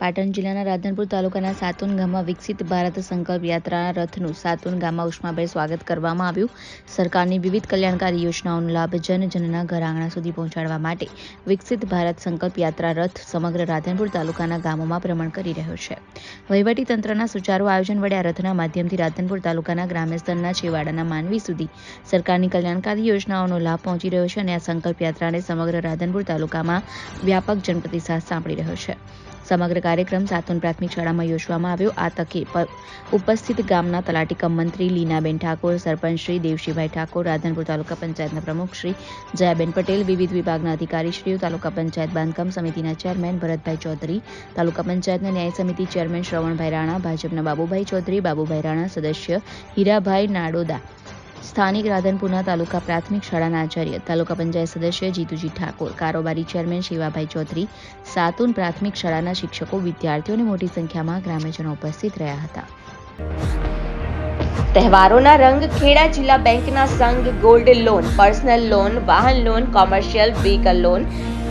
પાટણ જિલ્લાના રાધનપુર તાલુકાના સાતુન ગામમાં વિકસિત ભારત સંકલ્પ યાત્રાના રથનું સાતુન ગામમાં ઉષ્માભેર સ્વાગત કરવામાં આવ્યું. સરકારની વિવિધ કલ્યાણકારી યોજનાઓનો લાભ જનજનના ઘર આંગણા સુધી પહોંચાડવા માટે વિકસિત ભારત સંકલ્પ યાત્રા રથ સમગ્ર રાધનપુર તાલુકાના ગામોમાં ભ્રમણ કરી રહ્યો છે. વહીવટી તંત્રના સુચારુ આયોજન વડે આ રથના માધ્યમથી રાધનપુર તાલુકાના ગ્રામ્ય સ્તરના છેવાડાના માનવી સુધી સરકારની કલ્યાણકારી યોજનાઓનો લાભ પહોંચી રહ્યો છે અને આ સંકલ્પ યાત્રાને સમગ્ર રાધનપુર તાલુકામાં વ્યાપક જનપ્રતિસાદ સાંપડી રહ્યો છે. સમગ્ર કાર્યક્રમ સાતુન પ્રાથમિક શાળામાં યોજવામાં આવ્યો. આ તકે ઉપસ્થિત ગામના તલાટી કમ મંત્રી લીનાબેન ઠાકોર, સરપંચ શ્રી દેવશીભાઈ ઠાકોર, રાધનપુર તાલુકા પંચાયતના પ્રમુખ શ્રી જયાબેન પટેલ, વિવિધ વિભાગના અધિકારીશ્રીઓ, તાલુકા પંચાયત બાંધકામ સમિતિના ચેરમેન ભરતભાઈ ચૌધરી, તાલુકા પંચાયતના ન્યાય સમિતિ ચેરમેન શ્રવણભાઈ રાણા, ભાજપના બાબુભાઈ ચૌધરી, બાબુભાઈ રાણા સદસ્ય હીરાભાઈ નાડોદા સ્થાનિક રાધનપુરના તાલુકા પ્રાથમિક શાળાના આચાર્ય, તાલુકા પંચાયત સદસ્ય જીતુજી ઠાકોર, કારોબારી ચેરમેન શિવાભાઈ ચૌધરી, સાતુન પ્રાથમિક શાળાના શિક્ષકો વિદ્યાર્થીઓની મોટી સંખ્યામાં ગ્રામ્યજનો ઉપસ્થિત રહ્યા હતા. તહેવારોના રંગ ખેડા જિલ્લા બેંકના સંઘ ગોલ્ડ લોન, પર્સનલ લોન, વાહન loan, commercial vehicle loan